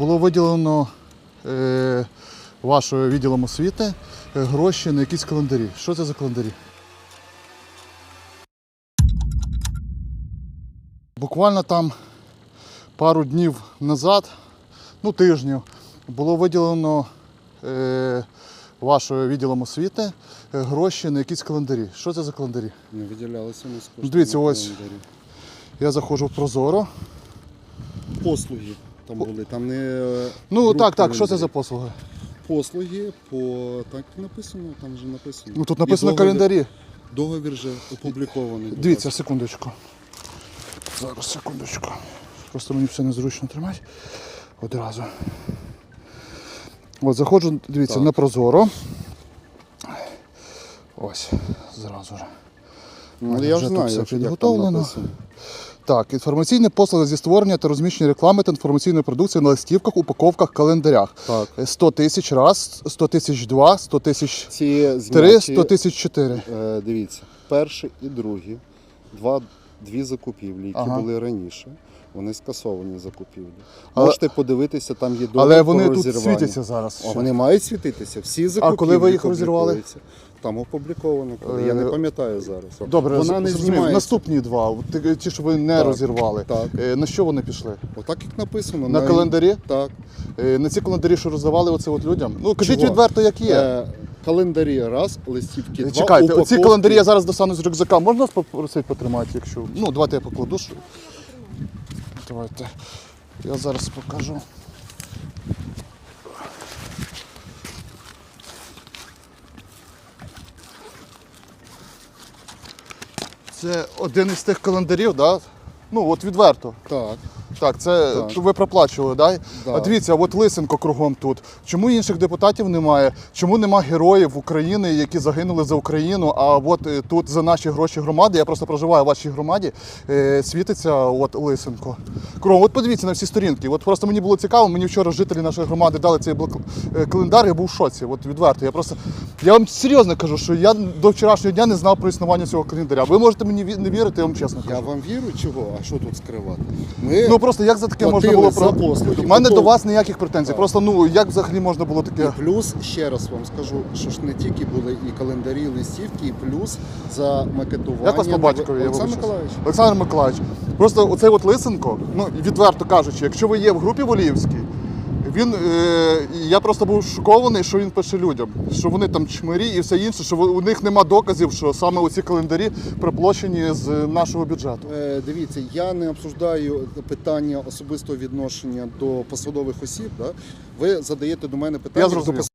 було виділено е, вашою відділом освіти е, гроші на якісь календарі. Що це за календарі? Буквально там пару днів назад, ну тижнів, було виділено е, вашою відділом освіти е, гроші на якісь календарі. Що це за календарі? Не виділялися у нас кошти. Ну, дивіться, на ось. календарі. Я заходжу в Прозоро. Послуги там були. Там не е, Ну так, так, що це за послуги? послуги по так написано, там вже написано. Ну тут І написано договір- календарі. Договір вже опублікований. будь Дивіться, секундочку. Зараз, секундочку. Просто мені все незручно тримати. Одразу. От заходжу, дивіться, Так. на Прозоро. Ось, зразу ж. Ну, Вже я тут знаю, все як там підготовлено. написано. Так, інформаційні послуги зі створення та розміщення реклами та інформаційної продукції на листівках, упаковках, календарях. Так. 100 тисяч раз, 100 тисяч два, 100 тисяч три, 100 тисяч чотири. е, дивіться, перший і другий, два, дві закупівлі, які Ага. були раніше, вони скасовані закупівлі. Але- Можете подивитися, там є договір Але вони тут розірвання. світяться зараз. О, вони мають світитися. Всі закупівлі коли ви їх розірвали? Там опубліковано, коли. Я не Е, пам'ятаю зараз. Добре, Вона не знімається. Наступні два, ті- що ви не Так, розірвали. так. Е, На що вони пішли? Отак як написано. На календарі? Так. Е, На ці календарі, що роздавали оце от людям? Ну, кажіть Чого? відверто, як є. Е, календарі раз, листівки два. Чекайте, оці календарі я зараз достану з рюкзака. Можна вас попросити потримати, якщо. Ну, давайте я покладу. Давайте. Я зараз покажу. Це один із тих календарів, да? Ну, от відверто. Так. Так, це Так. ви проплачували, да? Да. А дивіться, от Лисенко кругом тут. Чому інших депутатів немає? Чому нема героїв України, які загинули за Україну? А от е, тут за наші гроші громади, я просто проживаю в вашій громаді, е, світиться от Лисенко. Кругом, от подивіться на всі сторінки. От просто мені було цікаво, мені вчора жителі нашої громади дали цей блок- е, календар, я був в шоці. От відверто. Я просто я вам серйозно кажу, що я до вчорашнього дня не знав про існування цього календаря. Ви можете мені не вірити, я вам чесно кажу. Я вам вірю, чого? А що тут скривати? Ми Ну просто як за таке можна було про. У мене до вас ніяких претензій. Так. Просто ну як взагалі можна було таке. плюс ще раз вам скажу, що ж не тільки були і календарі, і листівки, і плюс за макетування. Як вас по батькові? Олександр. Миколаївич. Олександр Миколаївич. Просто оцей от Лисенко, ну відверто кажучи, якщо ви є в групі Воліївській, він е, я просто був шокований, що він пише людям, що вони там чмирі і все інше, що у них нема доказів, що саме оці календарі приплощені з нашого бюджету. Е, Дивіться, я не обсуждаю питання особистого відношення до посадових осіб. Да? Ви задаєте до мене питання Я зрозумів. до